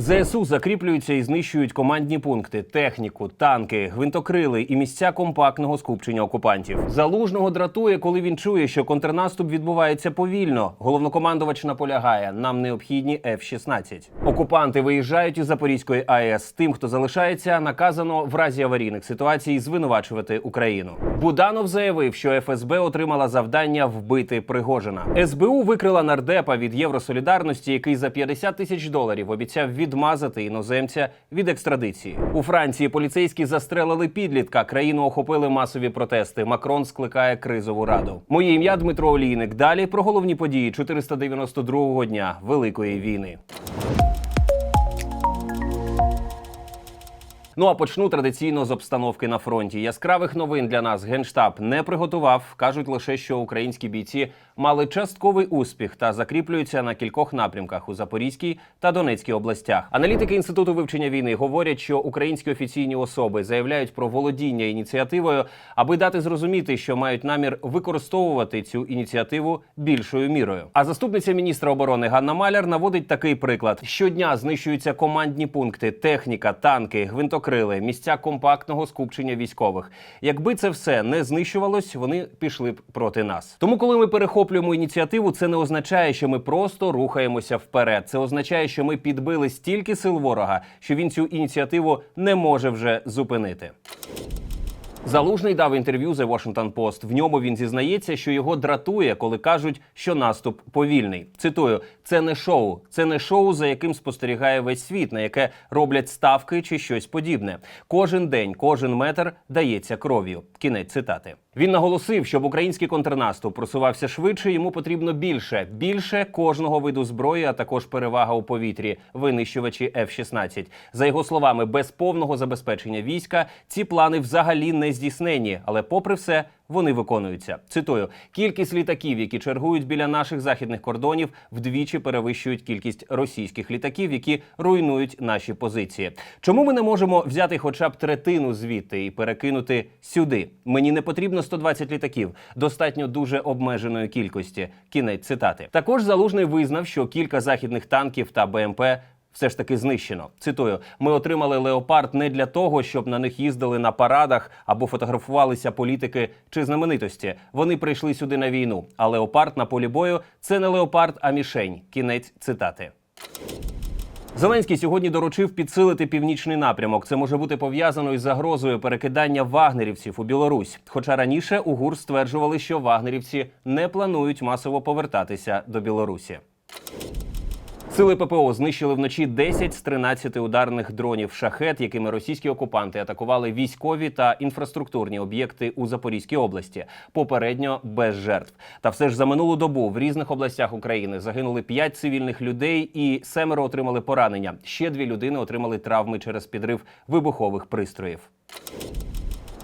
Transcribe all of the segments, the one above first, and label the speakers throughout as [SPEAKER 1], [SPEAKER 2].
[SPEAKER 1] ЗСУ закріплюються і знищують командні пункти, техніку, танки, гвинтокрили і місця компактного скупчення окупантів. Залужного дратує, коли він чує, що контрнаступ відбувається повільно. Головнокомандувач наполягає: нам необхідні F-16. Окупанти виїжджають із Запорізької АЕС. Тим, хто залишається, наказано в разі аварійних ситуацій звинувачувати Україну. Буданов заявив, що ФСБ отримала завдання вбити Пригожина. СБУ викрила нардепа від Євросолідарності, який за 50 тисяч доларів обіцяв відмазати іноземця від екстрадиції. У Франції поліцейські застрелили підлітка. Країну охопили масові протести. Макрон скликає кризову раду. Моє ім'я Дмитро Олійник. Далі про головні події 492-го дня Великої війни. Ну а почну традиційно з обстановки на фронті. Яскравих новин для нас генштаб не приготував. кажуть лише, що українські бійці мали частковий успіх та закріплюються на кількох напрямках у Запорізькій та Донецькій областях. Аналітики інституту вивчення війни говорять, що українські офіційні особи заявляють про володіння ініціативою, аби дати зрозуміти, що мають намір використовувати цю ініціативу більшою мірою. А заступниця міністра оборони Ганна Маляр наводить такий приклад: щодня знищуються командні пункти, техніка, танки, гвинтокрили, місця компактного скупчення військових. Якби це все не знищувалось, вони пішли б проти нас. Тому, коли ми перехоплюємо ініціативу, це не означає, що ми просто рухаємося вперед. Це означає, що ми підбили стільки сил ворога, що він цю ініціативу не може вже зупинити. Залужний дав інтерв'ю The Washington Post. В ньому він зізнається, що його дратує, коли кажуть, що наступ повільний. Цитую: це не шоу, це не шоу, за яким спостерігає весь світ, на яке роблять ставки чи щось подібне. Кожен день, кожен метр дається кров'ю. Кінець цитати. Він наголосив, щоб український контрнаступ просувався швидше. Йому потрібно більше, більше кожного виду зброї, а також перевага у повітрі, винищувачі F-16. За його словами, без повного забезпечення війська ці плани взагалі не здійснені, але, попри все, вони виконуються. Цитую: кількість літаків, які чергують біля наших західних кордонів, вдвічі перевищують кількість російських літаків, які руйнують наші позиції. Чому ми не можемо взяти хоча б третину звідти і перекинути сюди? Мені не потрібно 120 літаків, достатньо дуже обмеженої кількості. Кінець цитати. Також залужний визнав, що кілька західних танків та БМП все ж таки знищено. Цитую: ми отримали леопард не для того, щоб на них їздили на парадах або фотографувалися політики чи знаменитості. Вони прийшли сюди на війну. А леопард на полі бою це не леопард, а мішень. Кінець цитати. Зеленський сьогодні доручив підсилити північний напрямок. Це може бути пов'язано із загрозою перекидання вагнерівців у Білорусь. Хоча раніше у ГУР стверджували, що вагнерівці не планують масово повертатися до Білорусі. Сили ППО знищили вночі 10 з 13 ударних дронів шахет, якими російські окупанти атакували військові та інфраструктурні об'єкти у Запорізькій області. Попередньо без жертв. Та все ж за минулу добу в різних областях України загинули 5 цивільних людей і семеро отримали поранення. Ще дві людини отримали травми через підрив вибухових пристроїв.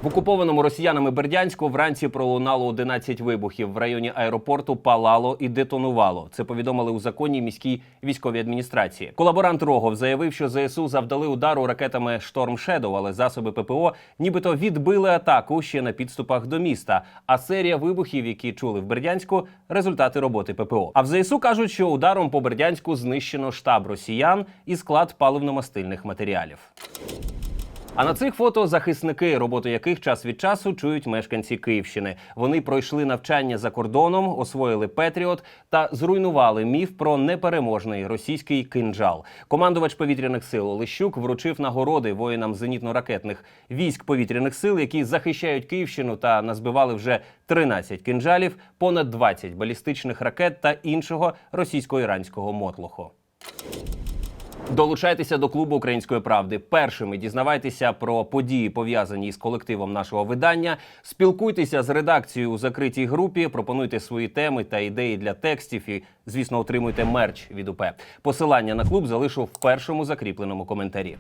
[SPEAKER 1] В окупованому росіянами Бердянську вранці пролунало 11 вибухів. В районі аеропорту палало і детонувало. Це повідомили у законній міській військовій адміністрації. Колаборант Рогов заявив, що ЗСУ завдали удару ракетами Шторм Шедоу, але засоби ППО нібито відбили атаку ще на підступах до міста. А серія вибухів, які чули в Бердянську, результати роботи ППО. А в ЗСУ кажуть, що ударом по Бердянську знищено штаб росіян і склад паливно-мастильних матеріалів. А на цих фото захисники, роботу яких час від часу чують мешканці Київщини. Вони пройшли навчання за кордоном, освоїли Петріот та зруйнували міф про непереможний російський кинджал. Командувач повітряних сил Олещук вручив нагороди воїнам зенітно-ракетних військ повітряних сил, які захищають Київщину та назбивали вже 13 кинджалів, понад 20 балістичних ракет та іншого російсько-іранського мотлоху. Долучайтеся до клубу української правди. Першими дізнавайтеся про події, пов'язані з колективом нашого видання. Спілкуйтеся з редакцією у закритій групі. Пропонуйте свої теми та ідеї для текстів. І, звісно, отримуйте мерч від УП. Посилання на клуб залишу в першому закріпленому коментарі.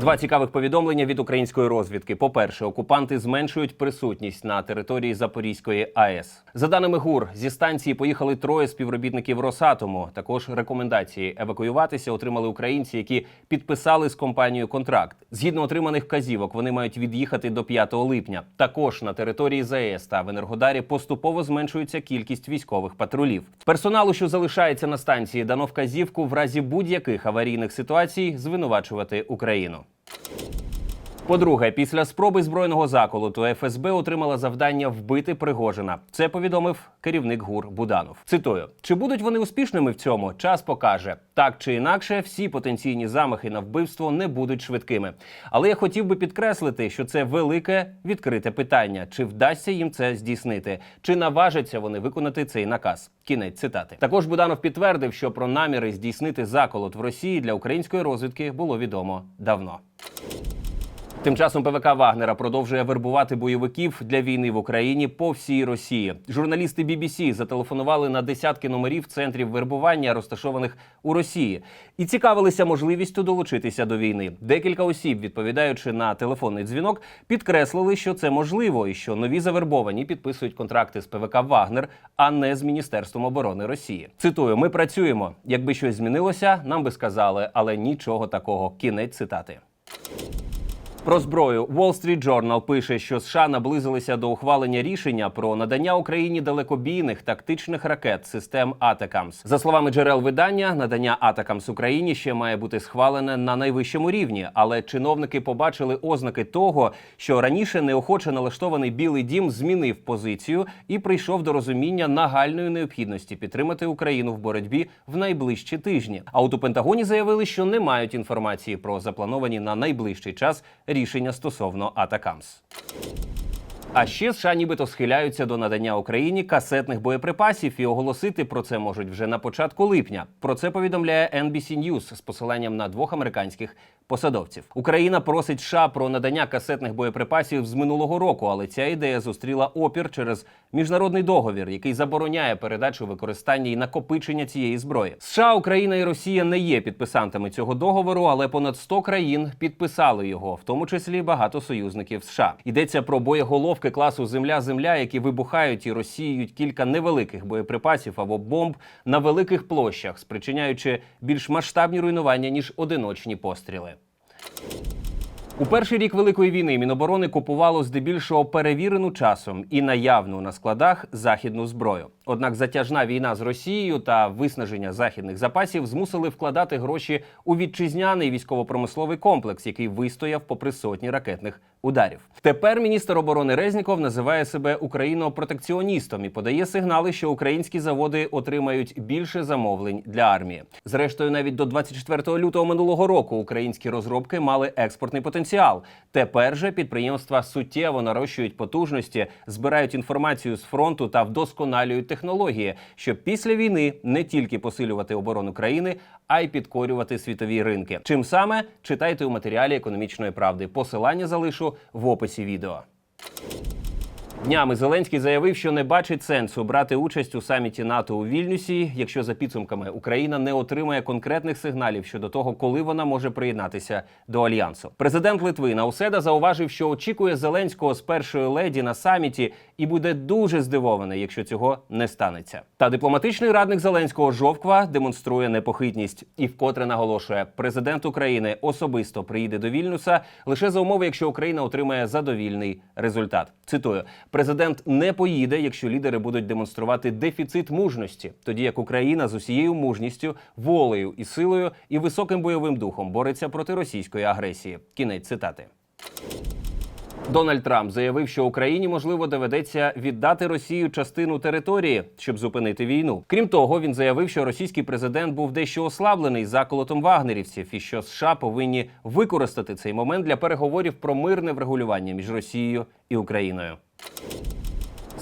[SPEAKER 1] Два цікавих повідомлення від української розвідки. По-перше, окупанти зменшують присутність на території Запорізької АЕС. За даними ГУР, зі станції поїхали троє співробітників Росатому. Також рекомендації евакуюватися отримали українці, які підписали з компанією контракт. Згідно отриманих вказівок, вони мають від'їхати до 5 липня. Також на території ЗАЕС та в Енергодарі поступово зменшується кількість військових патрулів. Персоналу, що залишається на станції, дано вказівку в разі будь-яких аварійних ситуацій звинувачувати Україну. now. По-друге, після спроби збройного заколоту ФСБ отримала завдання вбити Пригожина. Це повідомив керівник ГУР Буданов. Цитую: чи будуть вони успішними в цьому? Час покаже так чи інакше, всі потенційні замахи на вбивство не будуть швидкими. Але я хотів би підкреслити, що це велике відкрите питання: чи вдасться їм це здійснити, чи наважаться вони виконати цей наказ. Кінець цитати. Також Буданов підтвердив, що про наміри здійснити заколот в Росії для української розвідки було відомо давно. Тим часом ПВК Вагнера продовжує вербувати бойовиків для війни в Україні по всій Росії. Журналісти BBC зателефонували на десятки номерів центрів вербування, розташованих у Росії, і цікавилися можливістю долучитися до війни. Декілька осіб, відповідаючи на телефонний дзвінок, підкреслили, що це можливо, і що нові завербовані підписують контракти з ПВК Вагнер, а не з Міністерством оборони Росії. Цитую: ми працюємо. Якби щось змінилося, нам би сказали, але нічого такого. Кінець цитати. Про зброю Wall Street Journal пише, що США наблизилися до ухвалення рішення про надання Україні далекобійних тактичних ракет систем Атакамс. За словами джерел видання, надання Атакамс Україні ще має бути схвалене на найвищому рівні, але чиновники побачили ознаки того, що раніше неохоче налаштований Білий Дім змінив позицію і прийшов до розуміння нагальної необхідності підтримати Україну в боротьбі в найближчі тижні. А от у Пентагоні заявили, що не мають інформації про заплановані на найближчий час рішення стосовно Атакамс. А ще США нібито схиляються до надання Україні касетних боєприпасів і оголосити про це можуть вже на початку липня. Про це повідомляє NBC News з посиланням на двох американських посадовців. Україна просить США про надання касетних боєприпасів з минулого року, але ця ідея зустріла опір через міжнародний договір, який забороняє передачу використання і накопичення цієї зброї. США, Україна і Росія не є підписантами цього договору, але понад 100 країн підписали його, в тому числі багато союзників США. Йдеться про боєголовки класу Земля-Земля, які вибухають і розсіюють кілька невеликих боєприпасів або бомб на великих площах, спричиняючи більш масштабні руйнування ніж одиночні постріли. У перший рік великої війни Міноборони купувало здебільшого перевірену часом і наявну на складах західну зброю. Однак затяжна війна з Росією та виснаження західних запасів змусили вкладати гроші у вітчизняний військово-промисловий комплекс, який вистояв попри сотні ракетних ударів. Тепер міністр оборони Резніков називає себе Україно-протекціоністом і подає сигнали, що українські заводи отримають більше замовлень для армії. Зрештою, навіть до 24 лютого минулого року українські розробки мали експортний потенціал. Тепер же підприємства суттєво нарощують потужності, збирають інформацію з фронту та вдосконалюють технології, щоб після війни не тільки посилювати оборону країни, а й підкорювати світові ринки. Чим саме читайте у матеріалі економічної правди. Посилання залишу в описі відео. Днями Зеленський заявив, що не бачить сенсу брати участь у саміті НАТО у Вільнюсі, якщо за підсумками Україна не отримає конкретних сигналів щодо того, коли вона може приєднатися до альянсу. Президент Литви Науседа зауважив, що очікує Зеленського з першої леді на саміті і буде дуже здивований, якщо цього не станеться. Та дипломатичний радник Зеленського Жовква демонструє непохитність і вкотре наголошує, президент України особисто приїде до Вільнюса лише за умови, якщо Україна отримає задовільний результат. Цитую. Президент не поїде, якщо лідери будуть демонструвати дефіцит мужності, тоді як Україна з усією мужністю, волею і силою і високим бойовим духом бореться проти російської агресії. Кінець цитати. Дональд Трамп заявив, що Україні можливо доведеться віддати Росію частину території, щоб зупинити війну. Крім того, він заявив, що російський президент був дещо ослаблений заколотом вагнерівців, і що США повинні використати цей момент для переговорів про мирне врегулювання між Росією і Україною.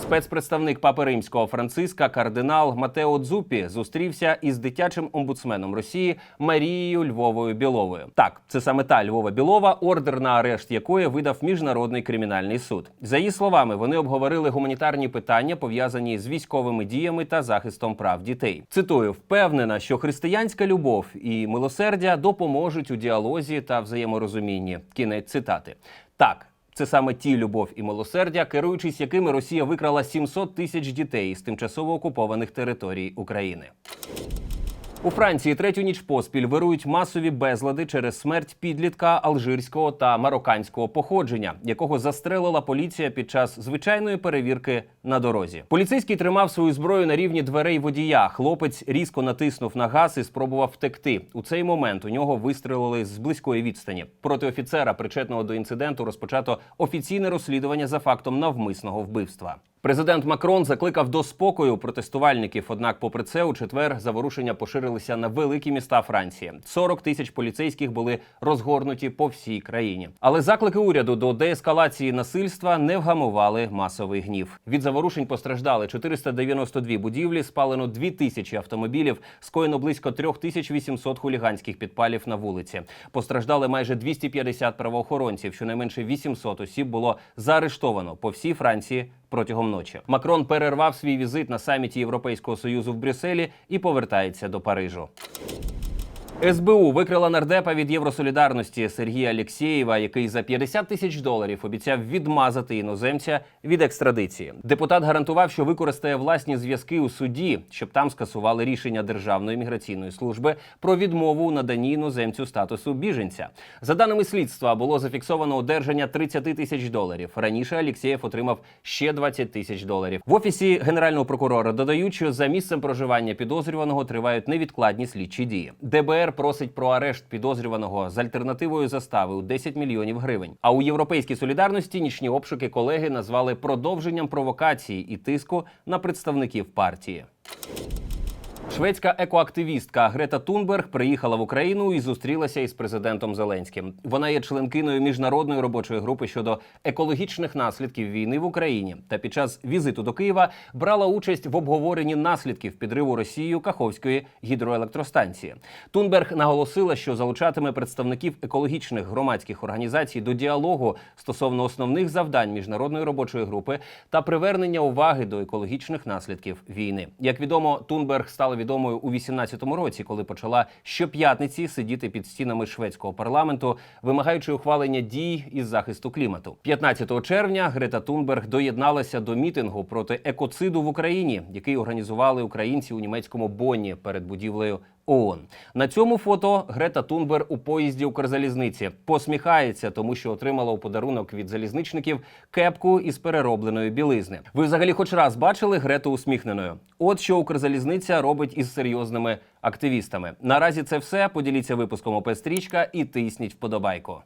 [SPEAKER 1] Спецпредставник Папи Римського Франциска кардинал Матео Дзупі зустрівся із дитячим омбудсменом Росії Марією Львовою Біловою. Так, це саме та Львова Білова, ордер на арешт якої видав міжнародний кримінальний суд. За її словами, вони обговорили гуманітарні питання, пов'язані з військовими діями та захистом прав дітей. Цитую, впевнена, що християнська любов і милосердя допоможуть у діалозі та взаєморозумінні. Кінець цитати. Так. Це саме ті любов і милосердя, керуючись якими Росія викрала 700 тисяч дітей із тимчасово окупованих територій України. У Франції третю ніч поспіль вирують масові безлади через смерть підлітка алжирського та марокканського походження, якого застрелила поліція під час звичайної перевірки на дорозі. Поліцейський тримав свою зброю на рівні дверей водія. Хлопець різко натиснув на газ і спробував втекти. У цей момент у нього вистрелили з близької відстані. Проти офіцера, причетного до інциденту, розпочато офіційне розслідування за фактом навмисного вбивства. Президент Макрон закликав до спокою протестувальників. Однак, попри це, у четвер заворушення поширилися на великі міста Франції. 40 тисяч поліцейських були розгорнуті по всій країні. Але заклики уряду до деескалації насильства не вгамували масовий гнів. Від заворушень постраждали 492 будівлі, спалено 2 тисячі автомобілів, скоєно близько 3800 хуліганських підпалів на вулиці. Постраждали майже 250 правоохоронців. Щонайменше 800 осіб було заарештовано по всій Франції протягом ночі. Макрон перервав свій візит на саміті Європейського союзу в Брюсселі і повертається до Парижу. СБУ викрила нардепа від Євросолідарності Сергія Алєксєєва, який за 50 тисяч доларів обіцяв відмазати іноземця від екстрадиції. Депутат гарантував, що використає власні зв'язки у суді, щоб там скасували рішення Державної міграційної служби про відмову у наданні іноземцю статусу біженця. За даними слідства, було зафіксовано одержання 30 тисяч доларів. Раніше Алєксєєв отримав ще 20 тисяч доларів. В офісі генерального прокурора додають, що за місцем проживання підозрюваного тривають невідкладні слідчі дії. ДБР просить про арешт підозрюваного з альтернативою застави у 10 мільйонів гривень. А у європейській солідарності нічні обшуки колеги назвали продовженням провокації і тиску на представників партії. Шведська екоактивістка Грета Тунберг приїхала в Україну і зустрілася із президентом Зеленським. Вона є членкиною міжнародної робочої групи щодо екологічних наслідків війни в Україні. Та під час візиту до Києва брала участь в обговоренні наслідків підриву Росією Каховської гідроелектростанції. Тунберг наголосила, що залучатиме представників екологічних громадських організацій до діалогу стосовно основних завдань міжнародної робочої групи та привернення уваги до екологічних наслідків війни. Як відомо, Тунберг стала відомою у 18-му році, коли почала щоп'ятниці сидіти під стінами шведського парламенту, вимагаючи ухвалення дій із захисту клімату. 15 червня Грета Тунберг доєдналася до мітингу проти екоциду в Україні, який організували українці у німецькому Бонні перед будівлею. ООН. на цьому фото Грета Тунбер у поїзді Укрзалізниці посміхається, тому що отримала у подарунок від залізничників кепку із переробленої білизни. Ви взагалі хоч раз бачили Грету усміхненою? От що Укрзалізниця робить із серйозними активістами. Наразі це все. Поділіться випуском ОП Стрічка і тисніть вподобайку.